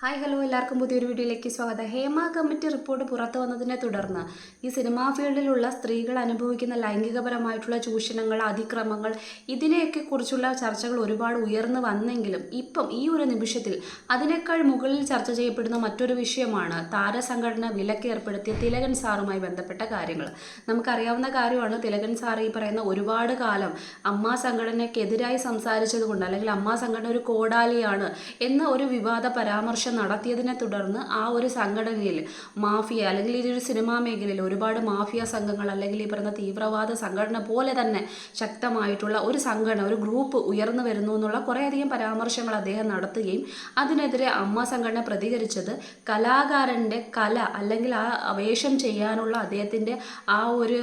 Hi hello. എല്ലാവർക്കും പുതിയൊരു വീഡിയോയിലേക്ക് സ്വാഗതം. ഹേമ കമ്മിറ്റി റിപ്പോർട്ട് പുറത്തു വന്നതിനെ തുടർന്ന് ഈ സിനിമാ ഫീൽഡിലുള്ള സ്ത്രീകൾ അനുഭവിക്കുന്ന ലൈംഗികപരമായിട്ടുള്ള ചൂഷണങ്ങൾ അതിക്രമങ്ങൾ ഇതിനെയൊക്കെ കുറിച്ചുള്ള ചർച്ചകൾ ഒരുപാട് ഉയർന്നു വന്നെങ്കിലും ഇപ്പം ഈ ഒരു നിമിഷത്തിൽ അതിനേക്കാൾ മുകളിൽ ചർച്ച ചെയ്യപ്പെടുന്ന മറ്റൊരു വിഷയമാണ് താരസംഘടന വിലക്ക് ഏർപ്പെടുത്തിയ തിലകൻ സാറുമായി ബന്ധപ്പെട്ട കാര്യങ്ങൾ. നമുക്കറിയാവുന്ന കാര്യമാണ് തിലകൻ സാർ ഈ പറയുന്ന ഒരുപാട് കാലം അമ്മ സംഘടനയ്ക്കെതിരായി സംസാരിച്ചത് കൊണ്ട് അല്ലെങ്കിൽ അമ്മ സംഘടന ഒരു കോടാലിയാണ് എന്ന ഒരു വിവാദ പരാമർശം നടത്തിയതിനെ തുടർന്ന് ആ ഒരു സംഘടനയിൽ മാഫിയ അല്ലെങ്കിൽ ഈ ഒരു സിനിമാ മേഖലയിൽ ഒരുപാട് മാഫിയ സംഘങ്ങൾ അല്ലെങ്കിൽ ഈ പറയുന്ന തീവ്രവാദ സംഘടന പോലെ തന്നെ ശക്തമായിട്ടുള്ള ഒരു സംഘടന ഒരു ഗ്രൂപ്പ് ഉയർന്നു വരുന്നു എന്നുള്ള കുറേയധികം പരാമർശങ്ങൾ അദ്ദേഹം നടത്തുകയും അതിനെതിരെ അമ്മ സംഘടന പ്രതികരിച്ചത് കലാകാരന്റെ കല അല്ലെങ്കിൽ ആ വേഷം ചെയ്യാനുള്ള അദ്ദേഹത്തിന്റെ ആ ഒരു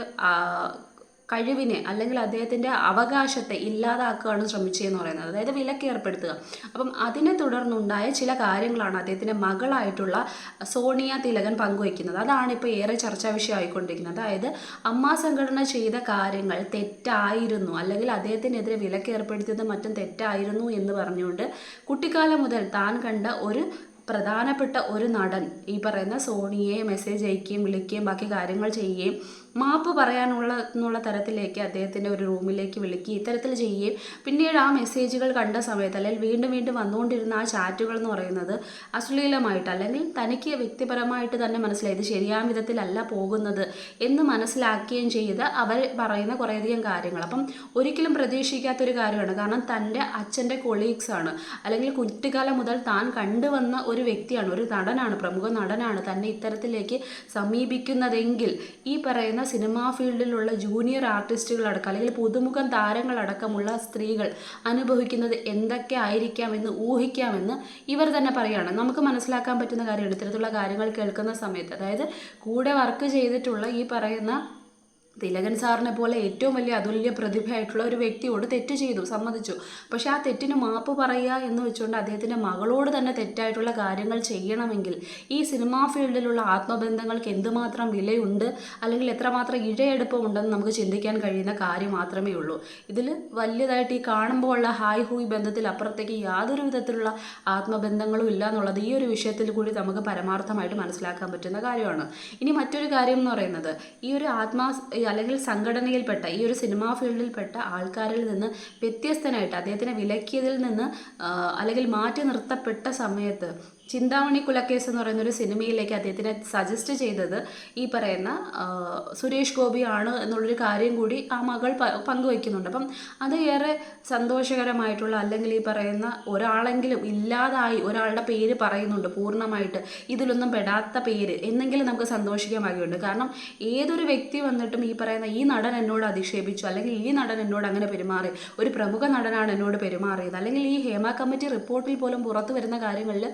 കഴിവിനെ അല്ലെങ്കിൽ അദ്ദേഹത്തിന്റെ അവകാശത്തെ ഇല്ലാതാക്കുകയാണ് ശ്രമിച്ചതെന്ന് പറയുന്നത്. അതായത് വിലക്ക് ഏർപ്പെടുത്തുക. അപ്പം അതിനെ തുടർന്നുണ്ടായ ചില കാര്യങ്ങളാണ് അദ്ദേഹത്തിന്റെ മകളായിട്ടുള്ള സോണിയ തിലകൻ പങ്കുവയ്ക്കുന്നത്. അതാണ് ഇപ്പോൾ ഏറെ ചർച്ചാ വിഷയമായിക്കൊണ്ടിരിക്കുന്നത്. അതായത് അമ്മ സംഘടന ചെയ്ത കാര്യങ്ങൾ തെറ്റായിരുന്നു അല്ലെങ്കിൽ അദ്ദേഹത്തിനെതിരെ വിലക്ക് ഏർപ്പെടുത്തിയത് മറ്റും തെറ്റായിരുന്നു എന്ന് പറഞ്ഞുകൊണ്ട് കുട്ടിക്കാലം മുതൽ താൻ കണ്ട ഒരു പ്രധാനപ്പെട്ട ഒരു നടൻ ഈ പറയുന്ന സോണിയെ മെസ്സേജ് അയക്കുകയും വിളിക്കുകയും ബാക്കി കാര്യങ്ങൾ ചെയ്യുകയും മാപ്പ് പറയാനുള്ള എന്നുള്ള തരത്തിലേക്ക് അദ്ദേഹത്തിന്റെ ഒരു റൂമിലേക്ക് വിളിക്കുകയും ഇത്തരത്തിൽ ചെയ്യുകയും പിന്നീട് ആ മെസ്സേജുകൾ കണ്ട സമയത്ത് അല്ലെങ്കിൽ വീണ്ടും വീണ്ടും വന്നുകൊണ്ടിരുന്ന ആ ചാറ്റുകൾ എന്ന് പറയുന്നത് അശ്ലീലമായിട്ട് അല്ലെങ്കിൽ തനിക്ക് വ്യക്തിപരമായിട്ട് തന്നെ മനസ്സിലായി ഇത് ശരിയായ വിധത്തിലല്ല പോകുന്നത് എന്ന് മനസ്സിലാക്കുകയും ചെയ്ത് അവർ പറയുന്ന കുറേയധികം കാര്യങ്ങൾ. അപ്പം ഒരിക്കലും പ്രതീക്ഷിക്കാത്തൊരു കാര്യമാണ്. കാരണം തന്റെ അച്ഛന്റെ കൊളീഗ്സ് ആണ്. അല്ലെങ്കിൽ കുട്ടിക്കാലം മുതൽ താൻ കണ്ടുവന്ന ഒരു വ്യക്തിയാണ്. ഒരു നടനാണ്. പ്രമുഖ നടനാണ്. തന്നെ ഇത്തരത്തിലേക്ക് സമീപിക്കുന്നതെങ്കിൽ ഈ പറയുന്ന സിനിമാ ഫീൽഡിലുള്ള ജൂനിയർ ആർട്ടിസ്റ്റുകളടക്കം അല്ലെങ്കിൽ പുതുമുഖം താരങ്ങളടക്കമുള്ള സ്ത്രീകൾ അനുഭവിക്കുന്നത് എന്തൊക്കെ ആയിരിക്കാമെന്ന് ഊഹിക്കാമെന്ന് ഇവർ തന്നെ പറയുകയാണ്. നമുക്ക് മനസ്സിലാക്കാൻ പറ്റുന്ന കാര്യമാണ് ഇത്തരത്തിലുള്ള കാര്യങ്ങൾ കേൾക്കുന്ന സമയത്ത്. അതായത് കൂടെ വർക്ക് ചെയ്തിട്ടുള്ള ഈ പറയുന്ന തിലകൻ സാറിനെ പോലെ ഏറ്റവും വലിയ അതുല്യ പ്രതിഭയായിട്ടുള്ള ഒരു വ്യക്തിയോട് തെറ്റ് ചെയ്തു സമ്മതിച്ചു. പക്ഷെ ആ തെറ്റിന് മാപ്പ് പറയുക എന്ന് വെച്ചുകൊണ്ട് അദ്ദേഹത്തിന്റെ മകളോട് തന്നെ തെറ്റായിട്ടുള്ള കാര്യങ്ങൾ ചെയ്യണമെങ്കിൽ ഈ സിനിമാ ഫീൽഡിലുള്ള ആത്മബന്ധങ്ങൾക്ക് എന്തുമാത്രം വിലയുണ്ട്? അല്ലെങ്കിൽ എത്രമാത്രം ഇഴയെടുപ്പമുണ്ടെന്ന് നമുക്ക് ചിന്തിക്കാൻ കഴിയുന്ന കാര്യം മാത്രമേ ഉള്ളൂ. ഇതിൽ വലിയതായിട്ട് ഈ കാണുമ്പോൾ ഉള്ള ഹായ് ഹൂയ് ബന്ധത്തിൽ അപ്പുറത്തേക്ക് യാതൊരു വിധത്തിലുള്ള ആത്മബന്ധങ്ങളും ഇല്ല എന്നുള്ളത് ഈ ഒരു വിഷയത്തിൽ കൂടി നമുക്ക് പരമാർത്ഥമായിട്ട് മനസ്സിലാക്കാൻ പറ്റുന്ന കാര്യമാണ്. ഇനി മറ്റൊരു കാര്യം എന്ന് പറയുന്നത് ഈ ഒരു ആത്മാ അല്ലെങ്കിൽ സംഘടനയിൽപ്പെട്ട ഈ ഒരു സിനിമാ ഫീൽഡിൽപ്പെട്ട ആൾക്കാരിൽ നിന്ന് വ്യത്യസ്തനായിട്ട് അദ്ദേഹത്തിനെ വിലക്കിയതിൽ നിന്ന് അല്ലെങ്കിൽ മാറ്റി നിർത്തപ്പെട്ട സമയത്ത് ചിന്താമണി കുലക്കേസ് എന്ന് പറയുന്ന ഒരു സിനിമയിലേക്ക് അദ്ദേഹത്തിനെ സജസ്റ്റ് ചെയ്തത് ഈ പറയുന്ന സുരേഷ് ഗോപിയാണ് എന്നുള്ളൊരു കാര്യം കൂടി ആ മകൾ പങ്കുവയ്ക്കുന്നുണ്ട്. അപ്പം അത് ഏറെ സന്തോഷകരമായിട്ടുള്ള അല്ലെങ്കിൽ ഈ പറയുന്ന ഒരാളെങ്കിലും ഇല്ലാതായി ഒരാളുടെ പേര് പറയുന്നുണ്ട് പൂർണമായിട്ട്. ഇതിലൊന്നും പെടാത്ത പേര് എന്നെങ്കിലും നമുക്ക് സന്തോഷിക്കാൻ കാരണം ഏതൊരു വ്യക്തി വന്നിട്ടും ഈ പറയുന്ന ഈ നടൻ എന്നോട് അധിക്ഷേപിച്ചു അല്ലെങ്കിൽ ഈ നടൻ എന്നോട് അങ്ങനെ പെരുമാറി ഒരു പ്രമുഖ നടനാണ് എന്നോട് പെരുമാറിയത് അല്ലെങ്കിൽ ഈ ഹേമ കമ്മിറ്റി റിപ്പോർട്ടിൽ പോലും പുറത്തു വരുന്ന കാര്യങ്ങളിൽ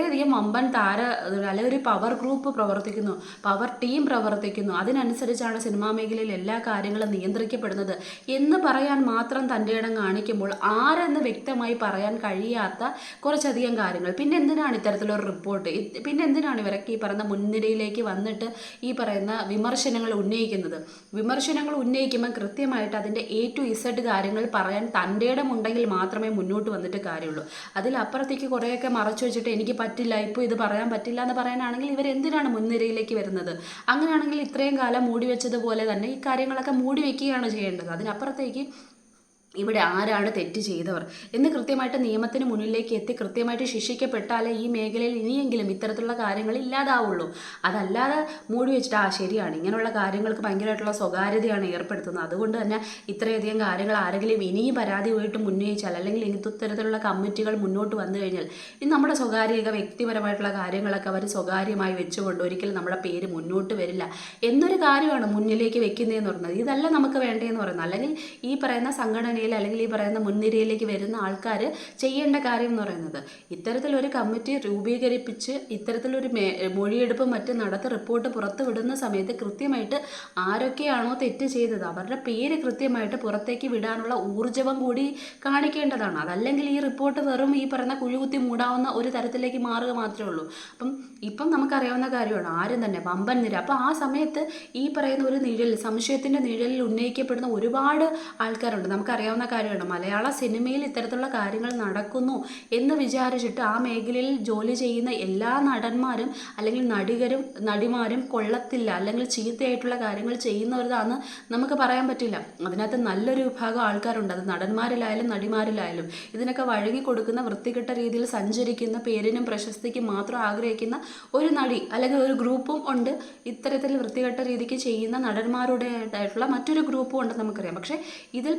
കുറേയധികം വമ്പൻ താര അല്ലെങ്കിൽ ഒരു പവർ ഗ്രൂപ്പ് പ്രവർത്തിക്കുന്നു പവർ ടീം പ്രവർത്തിക്കുന്നു. അതിനനുസരിച്ചാണ് സിനിമാ മേഖലയിൽ എല്ലാ കാര്യങ്ങളും നിയന്ത്രിക്കപ്പെടുന്നത്. എന്ന് പറയാൻ മാത്രം തന്റെ ഇടം കാണിക്കുമ്പോൾ ആരെന്ന് വ്യക്തമായി പറയാൻ കഴിയാത്ത കുറച്ചധികം കാര്യങ്ങൾ. പിന്നെ എന്തിനാണ് ഇത്തരത്തിലൊരു റിപ്പോർട്ട് പിന്നെ എന്തിനാണ് ഇവരൊക്കെ ഈ പറയുന്ന മുൻനിരയിലേക്ക് വന്നിട്ട് ഈ പറയുന്ന വിമർശനങ്ങൾ ഉന്നയിക്കുന്നത്? വിമർശനങ്ങൾ ഉന്നയിക്കുമ്പോൾ കൃത്യമായിട്ട് അതിന്റെ എ ടു ഇസഡ് കാര്യങ്ങൾ പറയാൻ തന്റെ ഇടമുണ്ടെങ്കിൽ മാത്രമേ മുന്നോട്ട് വന്നിട്ട് കാര്യമുള്ളൂ. അതിലപ്പുറത്തേക്ക് കുറേയൊക്കെ മറച്ചു വെച്ചിട്ട് എനിക്ക് പറ്റില്ല ഇപ്പോൾ ഇത് പറയാൻ പറ്റില്ല എന്ന് പറയാനാണെങ്കിൽ ഇവർ എന്തിനാണ് മുൻനിരയിലേക്ക് വരുന്നത്? അങ്ങനെയാണെങ്കിൽ ഇത്രയും കാലം മൂടി വെച്ചതുപോലെ തന്നെ ഈ കാര്യങ്ങളൊക്കെ മൂടി വെക്കുകയാണ് ചെയ്യേണ്ടത്. അതിനപ്പുറത്തേക്ക് ഇവിടെ ആരാണ് തെറ്റ് ചെയ്തവർ? എന്ന് കൃത്യമായിട്ട് നിയമത്തിന് മുന്നിലേക്ക് എത്തി കൃത്യമായിട്ട് ശിക്ഷിക്കപ്പെട്ടാലേ ഈ മേഖലയിൽ ഇനിയെങ്കിലും ഇത്തരത്തിലുള്ള കാര്യങ്ങൾ ഇല്ലാതാവുള്ളൂ. അതല്ലാതെ മൂടി വെച്ചിട്ട് ആ ശരിയാണ്. ഇങ്ങനെയുള്ള കാര്യങ്ങൾക്ക് ഭയങ്കരമായിട്ടുള്ള സ്വകാര്യതയാണ് ഏർപ്പെടുത്തുന്നത്. അതുകൊണ്ട് തന്നെ ഇത്രയധികം കാര്യങ്ങൾ ആരെങ്കിലും ഇനിയും പരാതി പോയിട്ട് ഉന്നയിച്ചാൽ അല്ലെങ്കിൽ ഇത്തരത്തിലുള്ള കമ്മിറ്റികൾ മുന്നോട്ട് വന്നു കഴിഞ്ഞാൽ ഇനി നമ്മുടെ സ്വകാര്യ വ്യക്തിപരമായിട്ടുള്ള കാര്യങ്ങളൊക്കെ അവർ സ്വകാര്യമായി വെച്ചുകൊണ്ട് ഒരിക്കലും നമ്മുടെ പേര് മുന്നോട്ട് വരില്ല. എന്നൊരു കാര്യമാണ് മുന്നിലേക്ക് വെക്കുന്നതെന്ന് പറയുന്നത്. ഇതല്ല നമുക്ക് വേണ്ടതെന്ന് പറയുന്നത്. അല്ലെങ്കിൽ ഈ പറയുന്ന സംഘടനയിൽ അല്ലെങ്കിൽ ഈ പറയുന്ന മുൻനിരയിലേക്ക് വരുന്ന ആൾക്കാർ ചെയ്യേണ്ട കാര്യം എന്ന് പറയുന്നത് ഇത്തരത്തിലൊരു കമ്മിറ്റി രൂപീകരിപ്പിച്ച് ഇത്തരത്തിലൊരു മൊഴിയെടുപ്പ് മറ്റും നടത്തി റിപ്പോർട്ട് പുറത്തുവിടുന്ന സമയത്ത് കൃത്യമായിട്ട് ആരൊക്കെയാണോ തെറ്റ് ചെയ്തത് അവരുടെ പേര് കൃത്യമായിട്ട് പുറത്തേക്ക് വിടാനുള്ള ഊർജവും കൂടി കാണിക്കേണ്ടതാണ്. അതല്ലെങ്കിൽ ഈ റിപ്പോർട്ട് വെറും ഈ പറയുന്ന കുഴികുത്തി മൂടാവുന്ന ഒരു തരത്തിലേക്ക് മാറുക മാത്രമേ ഉള്ളൂ. അപ്പം ഇപ്പം നമുക്കറിയാവുന്ന കാര്യമാണ് ആരും തന്നെ വമ്പൻ നിര. അപ്പോൾ ആ സമയത്ത് ഈ പറയുന്ന ഒരു നിഴൽ സംശയത്തിന്റെ നിഴലിൽ ഉന്നയിക്കപ്പെടുന്ന ഒരുപാട് ആൾക്കാരുണ്ട്. നമുക്കറിയാം അറിയാവുന്ന കാര്യമാണ് മലയാള സിനിമയിൽ ഇത്തരത്തിലുള്ള കാര്യങ്ങൾ നടക്കുന്നു എന്ന് വിചാരിച്ചിട്ട് ആ മേഖലയിൽ ജോലി ചെയ്യുന്ന എല്ലാ നടന്മാരും അല്ലെങ്കിൽ നടികരും നടിമാരും കൊള്ളത്തില്ല. അല്ലെങ്കിൽ ചീത്തയായിട്ടുള്ള കാര്യങ്ങൾ ചെയ്യുന്നവരാന്ന് നമുക്ക് പറയാൻ പറ്റില്ല. അതിനകത്ത് നല്ലൊരു വിഭാഗം ആൾക്കാരുണ്ട്. അത് നടന്മാരിലായാലും നടിമാരിലായാലും. ഇതിനൊക്കെ വഴങ്ങി കൊടുക്കുന്ന വൃത്തികെട്ട രീതിയിൽ സഞ്ചരിക്കുന്ന പേരിനും പ്രശസ്തിക്കും മാത്രം ആഗ്രഹിക്കുന്ന ഒരു നടി അല്ലെങ്കിൽ ഒരു ഗ്രൂപ്പും ഉണ്ട്. ഇത്തരത്തിൽ വൃത്തികെട്ട രീതിക്ക് ചെയ്യുന്ന നടന്മാരുടേതായിട്ടുള്ള മറ്റൊരു ഗ്രൂപ്പും ഉണ്ടെന്ന് നമുക്കറിയാം. പക്ഷേ ഇതിൽ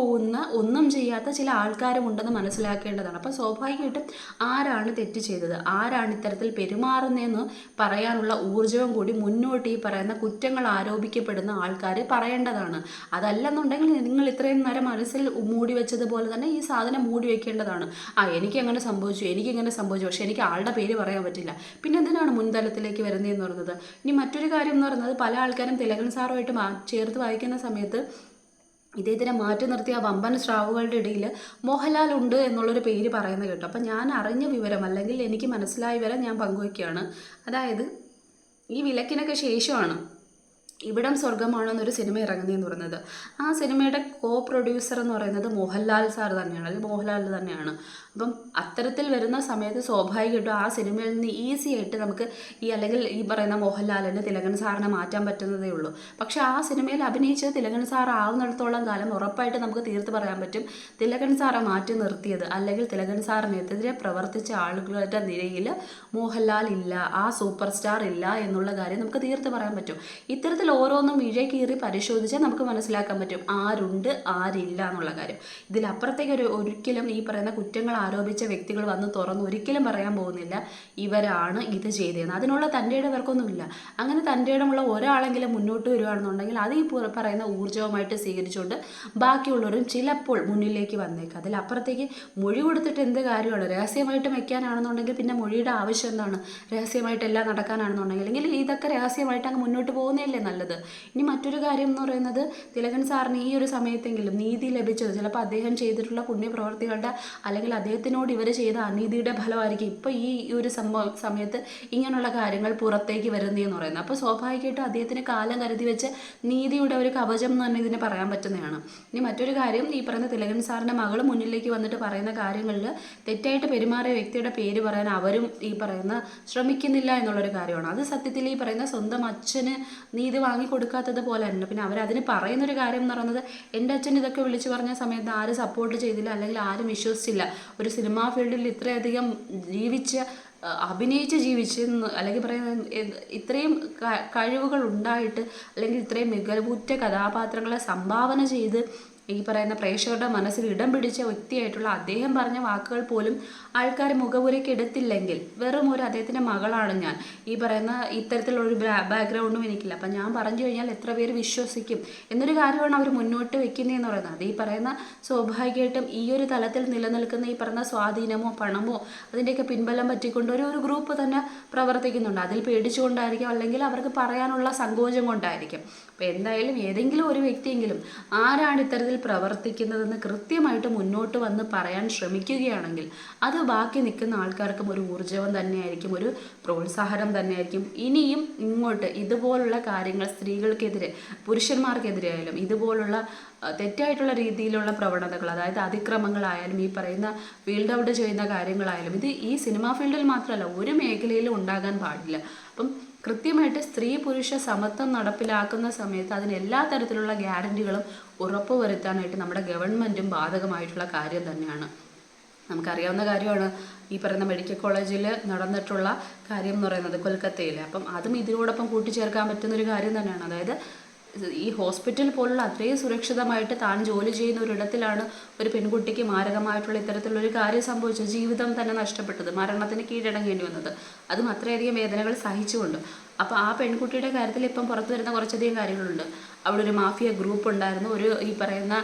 പെട്ടുപോകുന്ന ഒന്നും ചെയ്യാത്ത ചില ആൾക്കാരും ഉണ്ടെന്ന് മനസ്സിലാക്കേണ്ടതാണ്. അപ്പോൾ സ്വാഭാവികമായിട്ടും ആരാണ് തെറ്റ് ചെയ്തത്? ആരാണ് ഇത്തരത്തിൽ പെരുമാറുന്നതെന്ന് പറയാനുള്ള ഊർജവും കൂടി മുന്നോട്ട് ഈ പറയുന്ന കുറ്റങ്ങൾ ആരോപിക്കപ്പെടുന്ന ആൾക്കാർ പറയേണ്ടതാണ്. അതല്ലെന്നുണ്ടെങ്കിൽ നിങ്ങൾ ഇത്രയും നേരം മനസ്സിൽ മൂടി വെച്ചതുപോലെ തന്നെ ഈ സാധനം മൂടി വെക്കേണ്ടതാണ്. ആ എനിക്ക് അങ്ങനെ സംഭവിച്ചു? എനിക്ക് ഇങ്ങനെ സംഭവിച്ചു? പക്ഷേ എനിക്ക് ആളുടെ പേര് പറയാൻ പറ്റില്ല. പിന്നെ എന്തിനാണ് മുൻതലത്തിലേക്ക് വരുന്നതെന്ന് പറയുന്നത്? ഇനി മറ്റൊരു കാര്യം എന്ന് പറയുന്നത് പല ആൾക്കാരും തിലകൻ സാറുമായിട്ട് ചേർത്ത് വായിക്കുന്ന സമയത്ത് ഇദ്ദേഹത്തിനെ മാറ്റി നിർത്തിയ വമ്പൻ സ്രാവുകളുടെ ഇടയിൽ മോഹൻലാൽ ഉണ്ട് എന്നുള്ളൊരു പേര് പറയുന്നത് കേട്ടോ. അപ്പം ഞാൻ അറിഞ്ഞ വിവരം അല്ലെങ്കിൽ എനിക്ക് മനസ്സിലായ വിവരം ഞാൻ പങ്കുവയ്ക്കുകയാണ് അതായത് ഈ വിലക്കിനൊക്കെ ശേഷമാണ് ഇവിടം സ്വർഗമാണോ എന്നൊരു സിനിമ ഇറങ്ങുന്നതെന്ന് പറയുന്നത്. ആ സിനിമയുടെ കോ പ്രൊഡ്യൂസർ എന്ന് പറയുന്നത് മോഹൻലാൽ സാർ തന്നെയാണ് അല്ലെങ്കിൽ മോഹൻലാൽ തന്നെയാണ്. അപ്പം അത്തരത്തിൽ വരുന്ന സമയത്ത് സ്വാഭാവികമായിട്ടും ആ സിനിമയിൽ നിന്ന് ഈസി ആയിട്ട് നമുക്ക് ഈ അല്ലെങ്കിൽ ഈ പറയുന്ന മോഹൻലാലിന്റെ തിലകൻ സാറിനെ മാറ്റാൻ പറ്റുന്നതേ ഉള്ളൂ. പക്ഷേ ആ സിനിമയിൽ അഭിനയിച്ചത് തിലകൻ സാർ ആവുന്നിടത്തോളം കാലം ഉറപ്പായിട്ട് നമുക്ക് തീർത്ത് പറയാൻ പറ്റും. തിലകൻ സാറെ മാറ്റി നിർത്തിയത് അല്ലെങ്കിൽ തിലകൻ സാറിനെതിരെ പ്രവർത്തിച്ച ആളുകളുടെ നിരയിൽ മോഹൻലാൽ ഇല്ല ആ സൂപ്പർ സ്റ്റാർ ഇല്ല എന്നുള്ള കാര്യം നമുക്ക് തീർത്ത് പറയാൻ പറ്റും. ഇത്തരത്തിൽ ഓരോന്നും ഇഴ കീറി പരിശോധിച്ചാൽ നമുക്ക് മനസ്സിലാക്കാൻ പറ്റും ആരുണ്ട് ആരില്ല എന്നുള്ള കാര്യം. ഇതിലപ്പുറത്തേക്ക് ഒരു ഒരിക്കലും ഈ പറയുന്ന കുറ്റങ്ങൾ ആരോപിച്ച വ്യക്തികൾ വന്ന് തുറന്ന് ഒരിക്കലും പറയാൻ പോകുന്നില്ല. ഇവരാണ് ഇത് ചെയ്തതെന്ന്. അതിനുള്ള തന്റെ ഇടവർക്കൊന്നുമില്ല. അങ്ങനെ തന്റെ ഇടമുള്ള ഒരാളെങ്കിലും മുന്നോട്ട് വരികയാണെന്നുണ്ടെങ്കിൽ അത് ഈ പറയുന്ന ഊർജവുമായിട്ട് സ്വീകരിച്ചുകൊണ്ട് ബാക്കിയുള്ളവരും ചിലപ്പോൾ മുന്നിലേക്ക് വന്നേക്കാം. അതിലപ്പുറത്തേക്ക് മൊഴി കൊടുത്തിട്ട് എന്ത് കാര്യമാണ്? രഹസ്യമായിട്ട് വെക്കാനാണെന്നുണ്ടെങ്കിൽ പിന്നെ മൊഴിയുടെ ആവശ്യം എന്താണ്? രഹസ്യമായിട്ട് എല്ലാം നടക്കാനാണെന്നുണ്ടെങ്കിൽ അല്ലെങ്കിൽ ഇതൊക്കെ രഹസ്യമായിട്ട് അങ്ങ് മുന്നോട്ട് പോകുന്നതല്ലേ നല്ലത്. ഇനി മറ്റൊരു കാര്യം എന്ന് പറയുന്നത് തിലകൻ സാറിന് ഈ ഒരു സമയത്തെങ്കിലും നീതി ലഭിച്ചത് ചിലപ്പോൾ അദ്ദേഹം ചെയ്തിട്ടുള്ള പുണ്യപ്രവർത്തികളുടെ അല്ലെങ്കിൽ അദ്ദേഹത്തിനോട് ഇവർ ചെയ്ത അനീതിയുടെ ഫലമായിരിക്കും ഇപ്പോൾ ഈ ഒരു സംഭവ സമയത്ത് ഇങ്ങനെയുള്ള കാര്യങ്ങൾ പുറത്തേക്ക് വരുന്നതെന്ന് പറയുന്നത്. അപ്പോൾ സ്വാഭാവികമായിട്ടും അദ്ദേഹത്തിന് കാലം കരുതി വെച്ച് നീതിയുടെ ഒരു കവചം എന്ന് തന്നെ ഇതിനെ പറയാൻ പറ്റുന്നതാണ്. ഇനി മറ്റൊരു കാര്യം ഈ പറയുന്ന തിലകൻ സാറിന്റെ മകൾ മുന്നിലേക്ക് വന്നിട്ട് പറയുന്ന കാര്യങ്ങളിൽ തെറ്റായിട്ട് പെരുമാറിയ വ്യക്തിയുടെ പേര് പറയാൻ അവരും ഈ പറയുന്ന ശ്രമിക്കുന്നില്ല എന്നുള്ളൊരു കാര്യമാണ്. അത് സത്യത്തിൽ ഈ പറയുന്ന സ്വന്തം അച്ഛന് നീതി വാങ്ങിക്കൊടുക്കാത്തത് പോലെ തന്നെ പിന്നെ അവരതിന് പറയുന്നൊരു കാര്യം എന്ന് പറയുന്നത് എന്റെ അച്ഛൻ ഇതൊക്കെ വിളിച്ചു പറഞ്ഞ സമയത്ത് ആരും സപ്പോർട്ട് ചെയ്തില്ല അല്ലെങ്കിൽ ആരും വിശ്വസിച്ചില്ല. ഒരു സിനിമാ ഫീൽഡിൽ ഇത്രയധികം ജീവിച്ച് അഭിനയിച്ച് ജീവിച്ച് അല്ലെങ്കിൽ പറയുന്ന ഇത്രയും കഴിവുകൾ ഉണ്ടായിട്ട് അല്ലെങ്കിൽ ഇത്രയും മികവുറ്റ കഥാപാത്രങ്ങളെ സംഭാവന ചെയ്ത് ഈ പറയുന്ന പ്രേക്ഷകരുടെ മനസ്സിൽ ഇടം പിടിച്ച വ്യക്തിയായിട്ടുള്ള അദ്ദേഹം പറഞ്ഞ വാക്കുകൾ പോലും ആൾക്കാർ മുഖപുരയ്ക്ക് എടുത്തില്ലെങ്കിൽ വെറും ഒരു അദ്ദേഹത്തിന്റെ മകളാണ് ഞാൻ. ഈ പറയുന്ന ഇത്തരത്തിലുള്ള ഒരു ബാക്ക്ഗ്രൗണ്ടും എനിക്കില്ല. അപ്പം ഞാൻ പറഞ്ഞു കഴിഞ്ഞാൽ എത്ര പേര് വിശ്വസിക്കും എന്നൊരു കാര്യമാണ് അവർ മുന്നോട്ട് വെക്കുന്നതെന്ന് പറയുന്നത്. അത് ഈ പറയുന്ന സ്വാഭാവികമായിട്ടും ഈ ഒരു തലത്തിൽ നിലനിൽക്കുന്ന ഈ പറയുന്ന സ്വാധീനമോ പണമോ അതിന്റെയൊക്കെ പിൻബലം പറ്റിക്കൊണ്ട് ഒരു ഒരു ഗ്രൂപ്പ് തന്നെ പ്രവർത്തിക്കുന്നുണ്ട്. അതിൽ പേടിച്ചുകൊണ്ടായിരിക്കും അല്ലെങ്കിൽ അവർക്ക് പറയാനുള്ള സങ്കോചം കൊണ്ടായിരിക്കും. അപ്പോൾ എന്തായാലും ഏതെങ്കിലും ഒരു വ്യക്തിയെങ്കിലും ആരാണ് ഇത്തരത്തിൽ പ്രവർത്തിക്കുന്നതെന്ന് കൃത്യമായിട്ട് മുന്നോട്ട് വന്ന് പറയാൻ ശ്രമിക്കുകയാണെങ്കിൽ അത് ബാക്കി നിൽക്കുന്ന ആൾക്കാർക്കും ഒരു ഊർജവും തന്നെയായിരിക്കും ഒരു പ്രോത്സാഹനം തന്നെയായിരിക്കും. ഇനിയും ഇങ്ങോട്ട് ഇതുപോലുള്ള കാര്യങ്ങൾ സ്ത്രീകൾക്കെതിരെ പുരുഷന്മാർക്കെതിരെ ആയാലും ഇതുപോലുള്ള തെറ്റായിട്ടുള്ള രീതിയിലുള്ള പ്രവണതകൾ അതായത് അതിക്രമങ്ങളായാലും ഈ പറയുന്ന ഫീൽഡ് ഔട്ട് ചെയ്യുന്ന കാര്യങ്ങളായാലും ഇത് ഈ സിനിമാ ഫീൽഡിൽ മാത്രമല്ല ഒരു മേഖലയിലും ഉണ്ടാകാൻ പാടില്ല. അപ്പം കൃത്യമായിട്ട് സ്ത്രീ പുരുഷ സമത്വം നടപ്പിലാക്കുന്ന സമയത്ത് അതിന് എല്ലാ തരത്തിലുള്ള ഗ്യാരണ്ടികളും ഉറപ്പുവരുത്താനായിട്ട് നമ്മുടെ ഗവൺമെന്റും ബാധകമായിട്ടുള്ള കാര്യം തന്നെയാണ്. നമുക്കറിയാവുന്ന കാര്യമാണ് ഈ പറയുന്ന മെഡിക്കൽ കോളേജിൽ നടന്നിട്ടുള്ള കാര്യം എന്ന് പറയുന്നത് കൊൽക്കത്തയിൽ. അപ്പം അതും ഇതിനോടൊപ്പം കൂട്ടിച്ചേർക്കാൻ പറ്റുന്നൊരു കാര്യം തന്നെയാണ്. അതായത് ഈ ഹോസ്പിറ്റൽ പോലുള്ള അത്രയും സുരക്ഷിതമായിട്ട് താൻ ജോലി ചെയ്യുന്ന ഒരിടത്തിലാണ് ഒരു പെൺകുട്ടിക്ക് മാരകമായിട്ടുള്ള ഇത്തരത്തിലുള്ള ഒരു കാര്യം സംഭവിച്ചത്. ജീവിതം തന്നെ നഷ്ടപ്പെട്ടത്. മരണത്തിന് കീഴടങ്ങേണ്ടി വന്നത്. അതും അത്രയധികം വേദനകൾ സഹിച്ചുകൊണ്ട്. അപ്പോൾ ആ പെൺകുട്ടിയുടെ കാര്യത്തിൽ ഇപ്പം പുറത്തു വരുന്ന കുറച്ചധികം കാര്യങ്ങളുണ്ട്. അവിടെ ഒരു മാഫിയ ഗ്രൂപ്പ് ഉണ്ടായിരുന്നു. ഒരു ഈ പറയുന്ന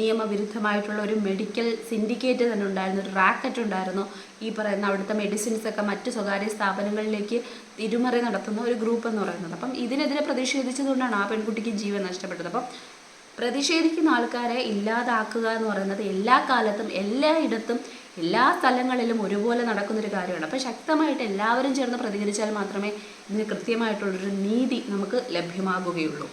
നിയമവിരുദ്ധമായിട്ടുള്ള ഒരു മെഡിക്കൽ സിൻഡിക്കേറ്റ് തന്നെ ഉണ്ടായിരുന്നു. ഒരു റാക്കറ്റ് ഉണ്ടായിരുന്നു. ഈ പറയുന്ന അവിടുത്തെ മെഡിസിൻസ് ഒക്കെ മറ്റ് സ്വകാര്യ സ്ഥാപനങ്ങളിലേക്ക് തിരുമറി നടത്തുന്ന ഒരു ഗ്രൂപ്പ് എന്ന് പറയുന്നത്. അപ്പം ഇതിനെതിരെ പ്രതിഷേധിച്ചതുകൊണ്ടാണ് ആ പെൺകുട്ടിക്ക് ജീവൻ നഷ്ടപ്പെട്ടത്. അപ്പം പ്രതിഷേധിക്കുന്ന ആൾക്കാരെ ഇല്ലാതാക്കുക എന്ന് പറയുന്നത് എല്ലാ കാലത്തും എല്ലായിടത്തും എല്ലാ സ്ഥലങ്ങളിലും ഒരുപോലെ നടക്കുന്നൊരു കാര്യമാണ്. അപ്പോൾ ശക്തമായിട്ട് എല്ലാവരും ചേർന്ന് പ്രതികരിച്ചാൽ മാത്രമേ ഇതിന് കൃത്യമായിട്ടുള്ളൊരു നീതി നമുക്ക് ലഭ്യമാകുകയുള്ളൂ.